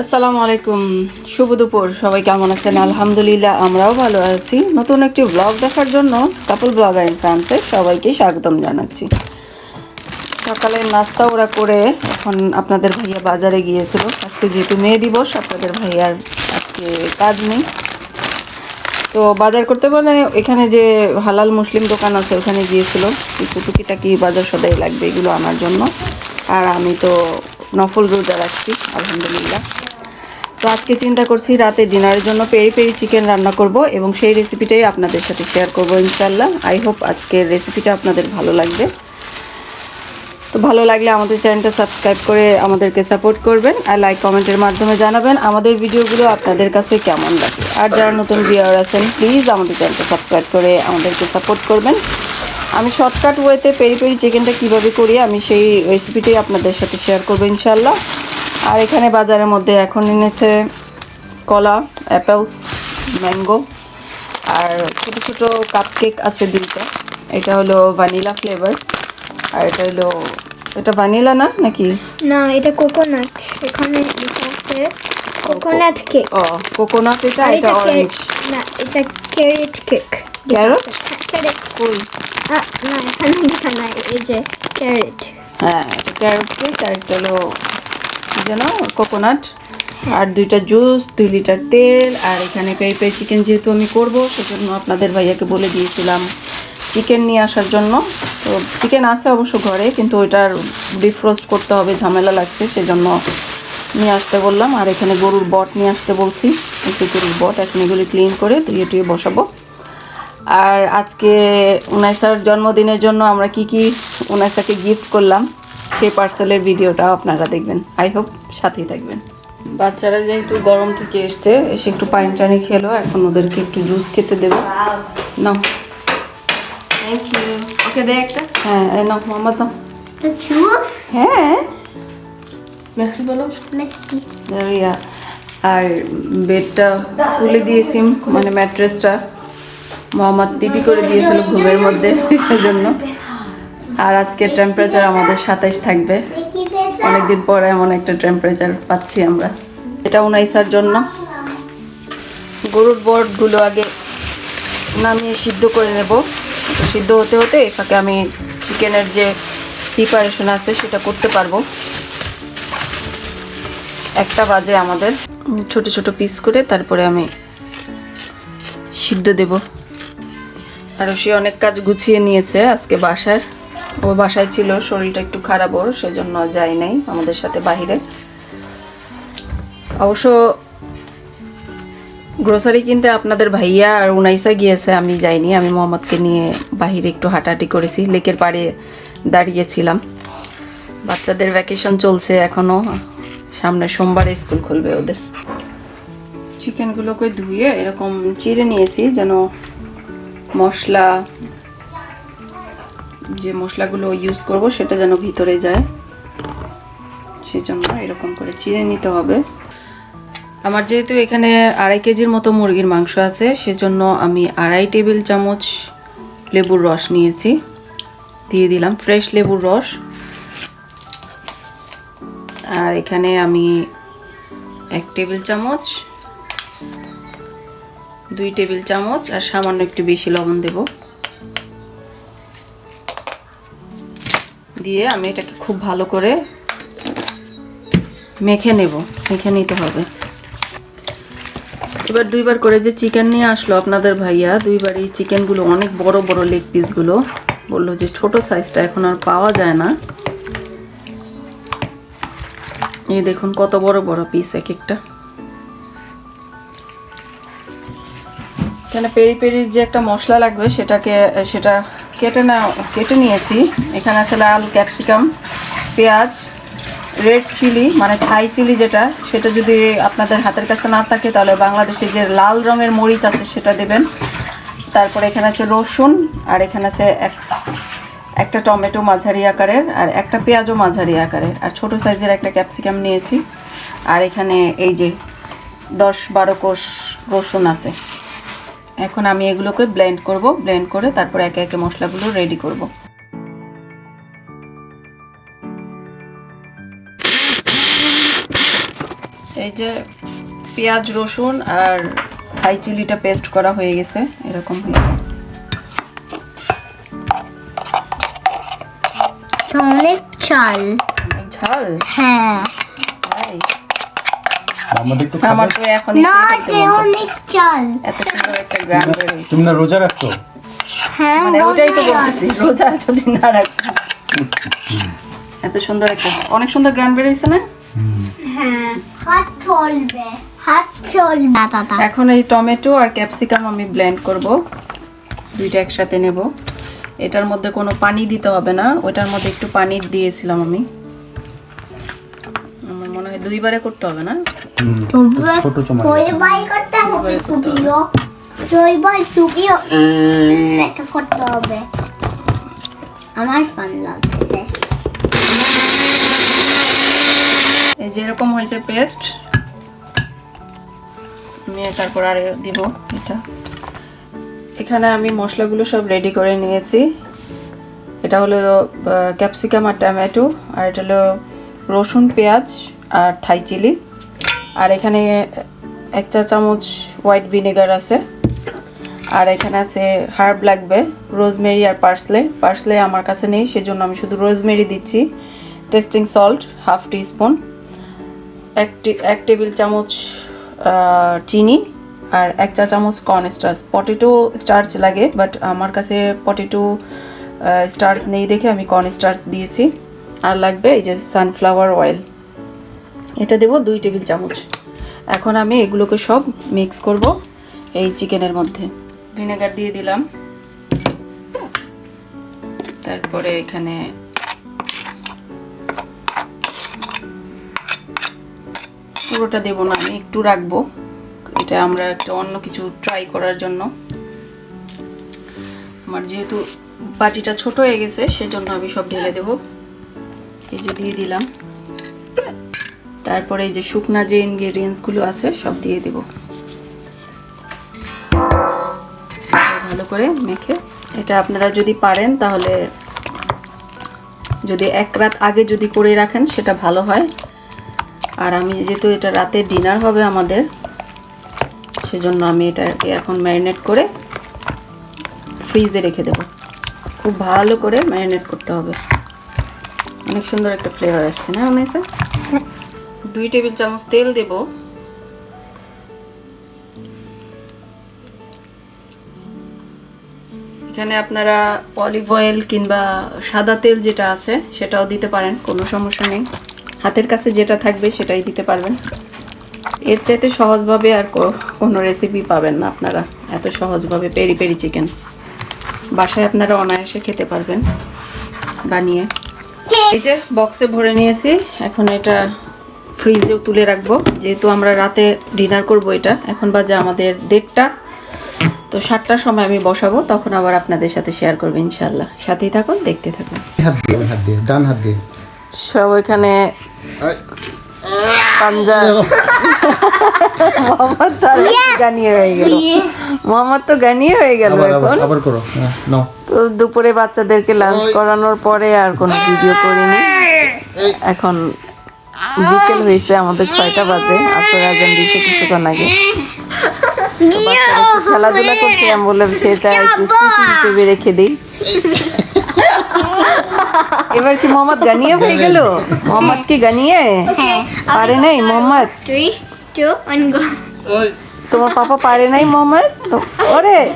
আসসালামু আলাইকুম। শুভ দুপুর। সবাই কেমন আছেন? আলহামদুলিল্লাহ, আমরাও ভালো আছি। নতুন একটি ব্লগ দেখার জন্য কাপল ব্লগার ইন ফ্রান্সে সবাইকে স্বাগতম জানাচ্ছি। সকালে নাস্তা ওরা করে এখন আপনাদের ভাইয়া বাজারে গিয়েছিল। আজকে যেহেতু মেয়ে দিবস, আপনাদের ভাইয়ার আজকে কাজ নেই। তো বাজার করতে বলে এখানে যে হালাল মুসলিম দোকান আছে, ওখানে গিয়েছিল কিছু টুকিটাকি বাজার সদাই লাগবে এগুলো আনার জন্য। আর আমি তো নফল রোজা রাখছি আলহামদুলিল্লাহ। তো আজকে চিন্তা করছি রাতে ডিনারের জন্য পেরি পেরি চিকেন রান্না করব এবং সেই রেসিপিটাই আপনাদের সাথে শেয়ার করব ইনশাল্লাহ আই হোপ আজকের রেসিপিটা আপনাদের ভালো লাগবে। তো ভালো লাগলে আমাদের চ্যানেলটা সাবস্ক্রাইব করে আমাদেরকে সাপোর্ট করবেন আর লাইক কমেন্টের মাধ্যমে জানাবেন আমাদের ভিডিওগুলো আপনাদের কাছে কেমন লাগে। আর যারা নতুন ভিউয়ার আছেন প্লিজ আমাদের চ্যানেলটা সাবস্ক্রাইব করে আমাদেরকে সাপোর্ট করবেন। আমি শর্টকাট ওয়েতে পেরি পেরি চিকেনটা কীভাবে করি আমি সেই রেসিপিটাই আপনাদের সাথে শেয়ার করব ইনশাল্লাহ আর এখানে বাজারের মধ্যে এখন এনেছে কলা অ্যাপেলস ম্যাঙ্গো আর ছোটো ছোটো কাপকেক আছে দুইটা। এটা হলো ভ্যানিলা ফ্লেভার আর এটা হলো এটা ভ্যানিলা না নাকি? না এটা কোকোনাট এখানে লেখা আছে কোকোনাট কেক ও কোকোনাট এটা এটা অরেঞ্জ না এটা ক্যারেট কেক Carrot? ক্যারেট ফুল না এখানে লেখা নাই এই যে ক্যারেট হ্যাঁ এটা ক্যারট কেক আর হলো যেন কোকোনাট আর দুইটা জুস দুই লিটার তেল আর এখানে পেরি চিকেন যেহেতু আমি করব সেজন্য আপনাদের ভাইয়াকে বলে দিয়েছিলাম চিকেন নিয়ে আসার জন্য। তো চিকেন আছে অবশ্য ঘরে কিন্তু ওইটার ডিফ্রোস্ট করতে হবে ঝামেলা লাগছে সেজন্য নিয়ে আসতে বললাম। আর এখানে গরুর বট নিয়ে আসতে বলছি। কিছু গরুর বট এখন এগুলি ক্লিন করে ধুয়ে টুয়ে বসাবো। আর আজকে উনাইসার জন্মদিনের জন্য আমরা কি কি উনাইসাকে গিফট করলাম সেই পার্সেলের ভিডিওটাও আপনারা দেখবেন। আই হোপ সাথেই থাকবেন। বাচ্চারা যেহেতু গরম থেকে এসছে এসে একটু পানি টানি খেলো এখন ওদেরকে একটু জুস খেতে দেবো। নাও। থ্যাংক ইউ ওকে দে একটা। হ্যাঁ এই নাও মোহাম্মদ নাও জুস হ্যাঁ। বলো। আর বেডটা তুলে দিয়েছি মানে ম্যাট্রেসটা মোহাম্মদ পিপি করে দিয়েছিল ঘুমের মধ্যে সেজন্য আর আজকে টেম্পারেচার আমাদের সাতাইশ থাকবে। অনেকদিন পরে এমন একটা টেম্পারেচার পাচ্ছি আমরা। এটা উনাইসার জন্য। গরুর বটগুলো আগে নামিয়ে সিদ্ধ করে নেব। সিদ্ধ হতে হতে এই ফাঁকে আমি চিকেনের যে প্রিপারেশন আছে সেটা করতে পারব। একটা বাজে আমাদের। ছোট ছোট পিস করে তারপরে আমি সিদ্ধ দেব। আর সে অনেক কাজ গুছিয়ে নিয়েছে আজকে বাসার ও বাসায় ছিল, শরীরটা একটু খারাপ ওর সেজন্য যাই নাই আমাদের সাথে বাহিরে। অবশ্য গ্রোসারি কিনতে আপনাদের ভাইয়া আর উনাইসা গিয়েছে, আমি যাইনি। আমি মোহাম্মদকে নিয়ে বাহিরে একটু হাঁটাহাঁটি করেছি, লেকের পাড়ে দাঁড়িয়েছিলাম। বাচ্চাদের ভ্যাকেশন চলছে এখনও। সামনে সোমবারে স্কুল খুলবে ওদের। চিকেনগুলোকে ধুয়ে এরকম চিড়ে নিয়েছি যেন মশলা, যে মশলাগুলো ইউজ করব সেটা যেন ভিতরে যায়। সেজন্য এরকম করে চিড়ে নিতে হবে। আমার যেহেতু এখানে আড়াই কেজির মতো মুরগির মাংস আছে, সেজন্য আমি আড়াই টেবিল চামচ লেবুর রস নিয়েছি। দিয়ে দিলাম ফ্রেশ লেবুর রস। আর এখানে আমি এক টেবিল চামচ দুই টেবিল চামচ আর সামান্য একটু বেশি লবণ দেব। দিয়ে আমি এটাকে খুব ভালো করে মেখে নেব, মেখে নিতে হবে। এবার দুইবার করে যে চিকেন নিয়ে আসলো আপনাদের ভাইয়া দুইবার এই চিকেনগুলো অনেক বড় বড় লেগ পিসগুলো বলল যে ছোট সাইজটা এখন আর পাওয়া যায় না। এই দেখুন কত বড় বড় পিস এক একটা। এখানে পেরি পেরির যে একটা মশলা লাগবে, সেটাকে, সেটা কেটে না কেটে নিয়েছি। এখানে আছে লাল ক্যাপসিকাম, পেঁয়াজ, রেড চিলি মানে থাই চিলি যেটা, সেটা যদি আপনাদের হাতের কাছে না থাকে, তাহলে বাংলাদেশে যে লাল রঙের মরিচ আছে, সেটা দেবেন। তারপরে এখানে আছে রসুন, আর এখানে আছে এক, একটা টমেটো মাঝারি আকারের, আর একটা পেঁয়াজও মাঝারি আকারের। আর ছোট সাইজের একটা ক্যাপসিকাম নিয়েছি। আর এখানে এই যে দশ বারো কোষ রসুন আছে। এখন আমি এগুলোকে ব্লেন্ড করব ব্লেন্ড করে তারপর একে একে মশলাগুলো রেডি করব। এই যে পেঁয়াজ রসুন আর থাই চিলিটা পেস্ট করা হয়ে গেছে এরকম হয়ে অনেক চাল। ঝাল? হ্যাঁ। আমার খাবার তো এখন না অনেক চাল। এত সুন্দর একটা গ্রাম তুমি না রোজা রাখছো? হ্যাঁ মানে ওটাই তো বলতেছি রোজা যদি না রাখতাম এত সুন্দর একটা অনেক সুন্দর গ্রাম বেরোইছে না? হ্যাঁ হাত চলবে হাত চলবে। এখন এই টমেটো আর ক্যাপসিকাম আমি ব্লেন্ড করব। দুইটা একসাথে নেব। এটার মধ্যে কোনো পানি দিতে হবে না। ওটার মধ্যে একটু পানি দিয়েছিলাম আমি। আমার মনে হয় দুইবারে করতে হবে না? ছোট চমড়া তোই করতে হবে সুবিও তোই বাই এটা করতে হবে। আমার ফান লাগছে। যেরকম হয়েছে পেস্ট আমি তারপর আর দিব এটা। এখানে আমি মশলাগুলো সব রেডি করে নিয়েছি। এটা হলো ক্যাপসিকাম আর টমেটো আর এটা হলো রসুন পেঁয়াজ আর থাই চিলি আর এখানে এক চা চামচ হোয়াইট ভিনেগার আছে। আর এখানে আছে হার্ব লাগবে, রোজমেরি আর পার্সলে। পার্সলে আমার কাছে নেই, সেজন্য আমি শুধু রোজমেরি দিচ্ছি। টেস্টিং সল্ট, হাফ টি- এক টেবিল চামচ চিনি আর এক চা চামচ কর্ন স্টার্চ পটেটো স্টার্চ লাগে বাট আমার কাছে পটেটো স্টার্চ নেই দেখে আমি কর্ন স্টার্চ দিয়েছি। আর লাগবে এই যে সানফ্লাওয়ার অয়েল এটা দেবো দুই টেবিল চামচ। এখন আমি এগুলোকে সব মিক্স করব এই চিকেনের মধ্যে। ভিনেগার দিয়ে দিলাম। তারপরে এখানে পুরোটা দেব না, আমি একটু রাখব। এটা আমরা একটা অন্য কিছু ট্রাই করার জন্য। আমার যেহেতু বাটিটা ছোট হয়ে গেছে, সেজন্য আমি সব ঢেলে দেব। এই যে দিয়ে দিলাম। তারপরে এই যে শুকনা যে ইনগ্রেডিয়েন্টসগুলো আছে, সব দিয়ে দেব। ভালো করে মেখে। এটা আপনারা যদি পারেন, তাহলে যদি এক রাত আগে যদি করে রাখেন, সেটা ভালো হয়। আর আমি যেহেতু এটা রাতে ডিনার হবে আমাদের, সেজন্য আমি এটাকে এখন ম্যারিনেট করে ফ্রিজে রেখে দেব। খুব ভালো করে ম্যারিনেট করতে হবে। অনেক সুন্দর একটা ফ্লেভার আসছে না, অনেসা? দুই টেবিল চামচ তেল দেব। এখানে আপনারা অলিভ অয়েল কিংবা সাদা তেল যেটা আছে, সেটাও দিতে পারেন, কোনো সমস্যা নেই। হাতের কাছে যেটা থাকবে, সেটাই দিতে পারবেন। এর চাইতে সহজভাবে আর কোনো রেসিপি পাবেন না আপনারা। এত সহজভাবে পেরি পেরি চিকেন বাসায় আপনারা অনায়াসে খেতে পারবেন। বানিয়ে। এই যে বক্সে ভরে নিয়েছি। এখন এটা ফ্রিজেও তুলে রাখব। যেহেতু আমরা রাতে ডিনার করব এটা। এখন বাজে আমাদের দেড়টা। তো সাতটার সময় আমি বসাবো তখন আবার আপনাদের সাথে শেয়ার করব ইনশাল্লাহ সাথেই থাকুন দেখতে থাকুন। হাত দিয়ে হাত দিয়ে ডান হাত দিয়ে। সব ওইখানে পাঞ্জা। মোহাম্মদ তো আর গানিয়ে হয়ে গেল। মোহাম্মদ তো গানিয়ে হয়ে গেল এখন। আবার করো। হ্যাঁ, নাও। তো দুপুরে বাচ্চাদেরকে লাঞ্চ করানোর পরে আর কোনো ভিডিও করিনি। এখন বিকেল হয়েছে আমাদের ছয়টা বাজে। আসর আজান দিয়েছে কিছুক্ষণ আগে। খেলাধুলা করছে আমি বললাম সেটা একটু স্মৃতি হিসেবে রেখে দিই। এবার কি মোহাম্মদ গানিয়ে হয়ে গেল? মোহাম্মদ কি গানিয়ে? পারে নাই মোহাম্মদ? তোমার পাপা পারে নাই মোহাম্মদ? তো- ওরে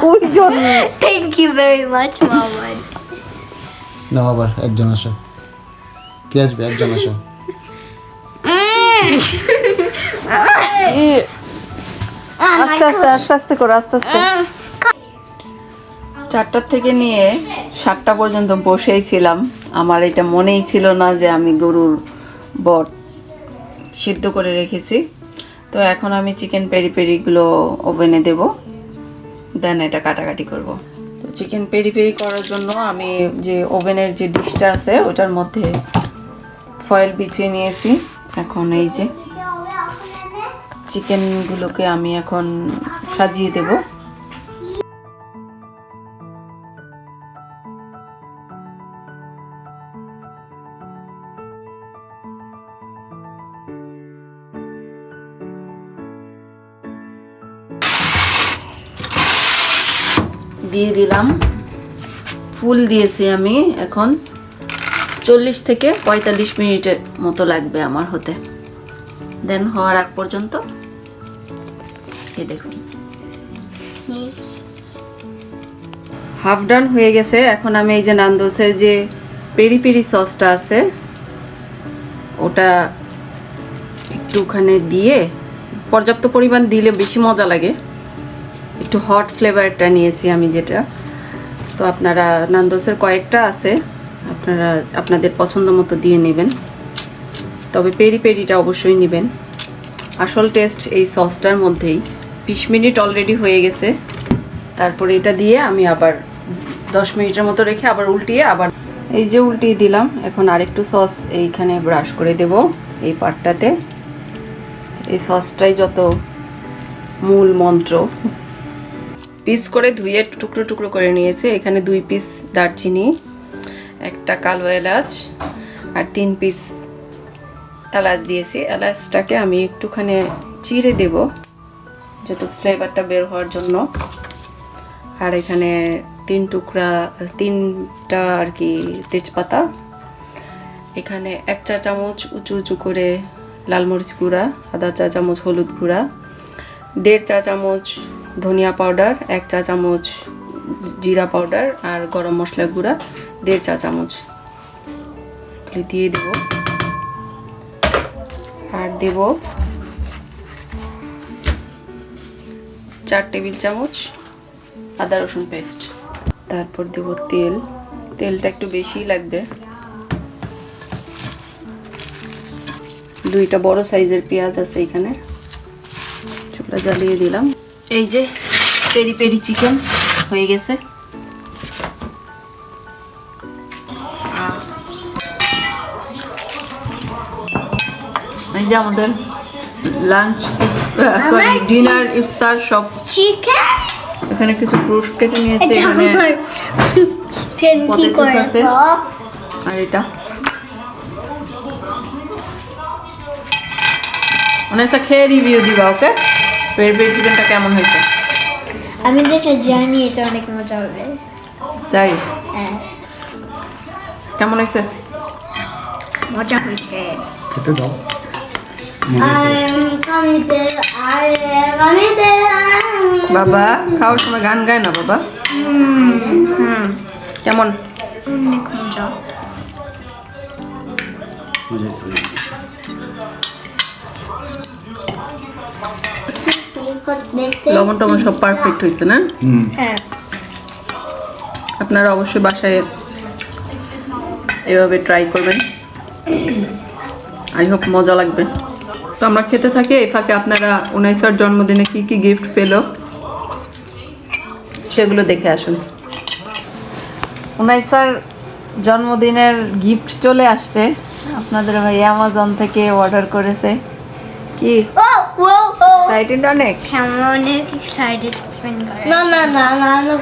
দুইজন। Thank you very much Mohammad. আবার একজন আসো। কে আসবে? একজন আসো। আস্তে আস্তে আস্তে আস্তে করো আস্তে আস্তে। চারটার থেকে নিয়ে সাতটা পর্যন্ত বসেই ছিলাম। আমার এটা মনেই ছিল না যে আমি গরুর বট সিদ্ধ করে রেখেছি। তো এখন আমি চিকেন পেরি পেরিগুলো ওভেনে দেব। দেন এটা কাটাকাটি করব। তো চিকেন পেরি পেরি করার জন্য আমি যে ওভেনের যে ডিশটা আছে ওটার মধ্যে ফয়েল বিছিয়ে নিয়েছি। এখন এই যে চিকেনগুলোকে আমি এখন সাজিয়ে দেবো। দিয়ে দিলাম। ফুল দিয়েছি আমি এখন। চল্লিশ থেকে পঁয়তাল্লিশ মিনিটের মতো লাগবে আমার হতে। দেন হওয়ার আগ পর্যন্ত এই দেখুন। হাফ ডান হয়ে গেছে। এখন আমি এই যে নান্দোসের যে পেরি পেরি সসটা আছে ওটা একটুখানে দিয়ে পর্যাপ্ত পরিমাণ দিলে বেশি মজা লাগে। একটু হট ফ্লেভারটা নিয়েছি আমি যেটা। তো আপনারা নান্দোসের কয়েকটা আছে। আপনারা আপনাদের পছন্দ মতো দিয়ে নেবেন। তবে পেরি পেরিটা অবশ্যই নেবেন। আসল টেস্ট এই সসটার মধ্যেই। বিশ মিনিট অলরেডি হয়ে গেছে। তারপরে এটা দিয়ে আমি আবার দশ মিনিটের মতো রেখে আবার উল্টিয়ে আবার এই যে উল্টিয়ে দিলাম, এখন আরেকটু সস এইখানে ব্রাশ করে দেব এই পার্টটাতে এই সসটাই যত মূল মন্ত্র। পিস করে ধুয়ে টুকরো টুকরো করে নিয়েছে। এখানে দুই পিস দারচিনি একটা কালো এলাচ আর তিন পিস এলাচ দিয়েছি। এলাচটাকে আমি একটুখানি চিড়ে দেব, যেহেতু ফ্লেভারটা বের হওয়ার জন্য। আর এখানে তিন টুকরা, তিনটা আর কি তেজপাতা। এখানে এক চা চামচ উঁচু উঁচু করে লাল মরিচ গুঁড়া, আধা চা চামচ হলুদ গুঁড়া, দেড় চা চামচ ধনিয়া পাউডার, এক চা চামচ জিরা পাউডার আর গরম মশলা গুঁড়া। দেড় চা চামচ। দিয়ে দেব। আর দেব চার টেবিল চামচ আদা রসুন পেস্ট। তারপর দেব তেল। তেলটা একটু বেশি লাগবে। দুইটা বড় সাইজের পেঁয়াজ আছে এখানে। চুলা জ্বালিয়ে দিলাম। এই যে পেরি পেরি চিকেন হয়ে গেছে। যে আমাদের লাঞ্চ সরি ডিনার ইফতার সব চিকেন? এখানে কিছু ফ্রুটস কেটে নিয়েছে এখানে চিকেন কি Potatoes আছে। করেছ আর এটা। অনেকটা খেয়ে রিভিউ দিবা ওকে পেরি পেরি চিকেনটা কেমন হয়েছে? আমি যেটা জানি এটা অনেক মজা হবে। তাই? হ্যাঁ। কেমন হয়েছে? মজা হয়েছে। খেতে দাও। বাবা খাওয়ার সময় গান গায় না বাবা? হুম কেমন? লবণ টবণ সব পারফেক্ট হয়েছে না? আপনারা অবশ্যই বাসায় এভাবে ট্রাই করবেন। আই হোপ মজা লাগবে। তো আমরা খেতে থাকি এই ফাঁকে আপনারা উনাইসার জন্মদিনে কি কি গিফট পেল? সেগুলো দেখে আসুন। উনাইসার জন্মদিনের গিফট চলে আসছে। আপনাদের ভাই অ্যামাজন থেকে অর্ডার করেছে। কি? ও ও ও। সাইটেড অনেক? এক্সাইটেড না না না না না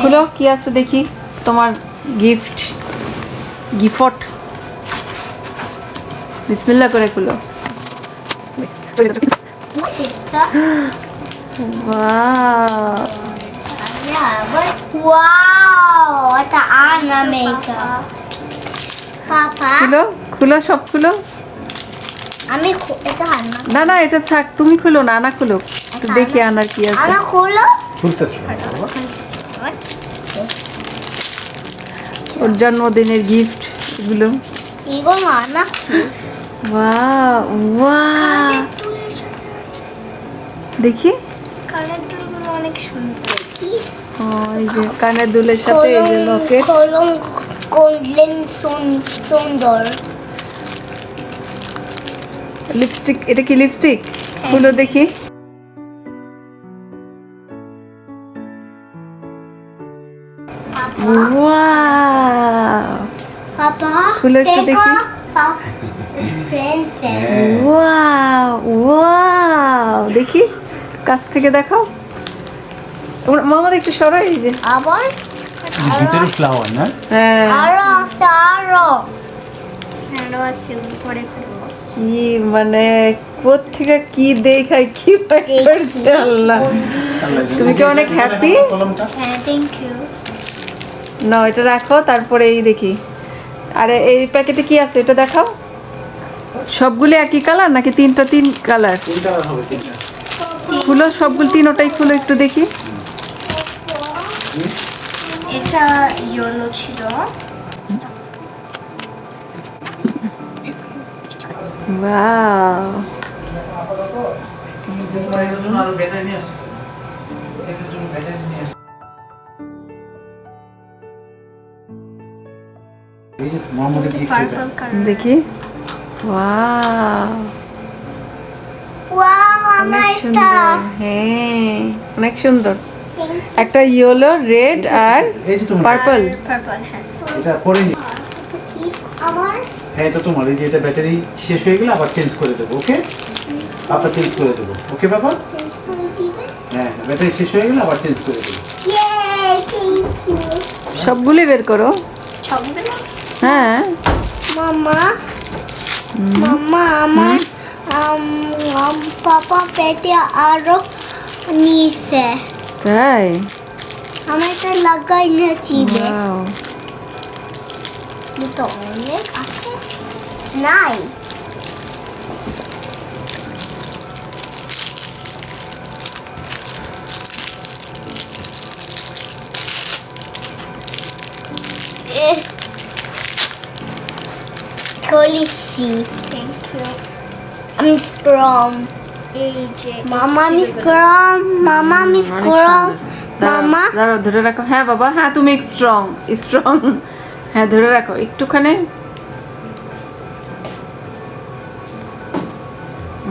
খুলো কি আছে দেখি? তোমার গিফট গিফট বিসমিল্লাহ করে খুলো। বাহ ওয়াও এটা আনা মেকআপ পাপা খুলো খুলো সব খুলো। আমি খু- এটা আনা না না এটা থাক তুমি খুলো না না খুলো। একটু দেখে আনার কি আছে। আনা খুলো। খুলতেছে। ওর জন্মদিনের গিফট এগুলো। এগুলো আনা কি? বাহ বাহ দেখি। কানের দুলগুলো অনেক সুন্দর। কি? ও, এই যে কানের দুলের সাথে এই যে লকেট করলেন সুন্দর। লিপস্টিক এটা কি লিপস্টিক? খুলো দেখি। খুলে একটু দেখি। ওয়াও দেখি কাছ থেকে দেখাও। মামা একটু সরো এই যে। আবার? ভিতরে ফ্লাওয়ার না? হ্যাঁ। আরও আছে আরও। আরও আছে উপরে কি মানে কোথেকে কি দেখায় কি করছে আল্লাহ তুমি কি অনেক হ্যাপি হ্যাঁ থ্যাংক ইউ না এটা রাখো তারপরে এই দেখি। আরে এই প্যাকেটে কি আছে এটা দেখাও? সবগুলো একই কালার নাকি তিনটা তিন কালার খুলো সবগুলো তিনোটাই খুলো একটু দেখি। এটা ইয়েলো ছিল। ওয়াও দেখি। ওয়াও ওয়াও অনেক সুন্দর। হ্যাঁ অনেক সুন্দর। একটা ইয়েলো রেড আর এই যে তোমার। পার্পল পার্পল হ্যাঁ। এটা পরে নি। হ্যাঁ এটা তোমার। এই যে এটা ব্যাটারি শেষ হয়ে গেলে আবার চেঞ্জ করে দেবো ওকে আবার চেঞ্জ করে দেবো ওকে বাবা হ্যাঁ ব্যাটারি শেষ হয়ে গেলে আবার চেঞ্জ করে দেবো। ইয়ে সবগুলি বের করো। হ্যাঁ। মামা মামা আমার আম, আম, পাপা পেটে আরও নিয়েছে তাই আমি তো লাগাই না চিবে ওয়াও তো অনেক আছে নাই Eh. আমি যে মামা আমি স্ট্রং মামা আমি। দাঁড়াও, মামা দাঁড়াও ধরে রাখো। হ্যাঁ বাবা হ্যাঁ তুমি স্ট্রং স্ট্রং হ্যাঁ ধরে রাখো একটুখানি।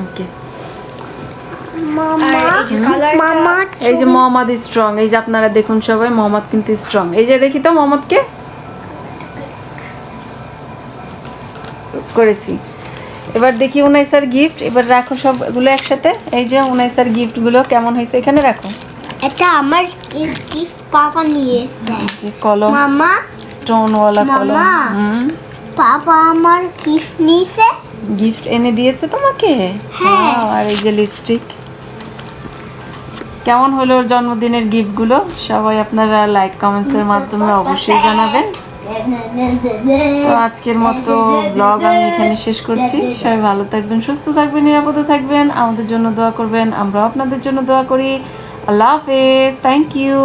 ওকে মামা মামা এই যে মোহাম্মদ স্ট্রং এই যে আপনারা দেখুন সবাই মোহাম্মদ কিন্তু স্ট্রং এই যে দেখি তো মোহাম্মদকে করেছি। এবার দেখি উনাইসার গিফট এবার রাখো সবগুলো একসাথে। এই যে উনাইসার গিফটগুলো কেমন হয়েছে এখানে রাখো। এটা আমার গিফট পাপা নিয়ে যে কলম মামা স্টোন ওয়ালা কলম। পাপা আমার গিফট নিয়েছে। গিফট এনে দিয়েছে তোমাকে? হ্যাঁ। আর এই যে লিপস্টিক কেমন হলো ওর জন্মদিনের গিফটগুলো সবাই আপনারা লাইক কমেন্টসের মাধ্যমে অবশ্যই জানাবেন। তো আজকের মতো ব্লগ আমি এখানে শেষ করছি। সবাই ভালো থাকবেন, সুস্থ থাকবেন, নিরাপদে থাকবেন। আমাদের জন্য দোয়া করবেন, আমরা আপনাদের জন্য দোয়া করি। আল্লাহ হাফেজ থ্যাংক ইউ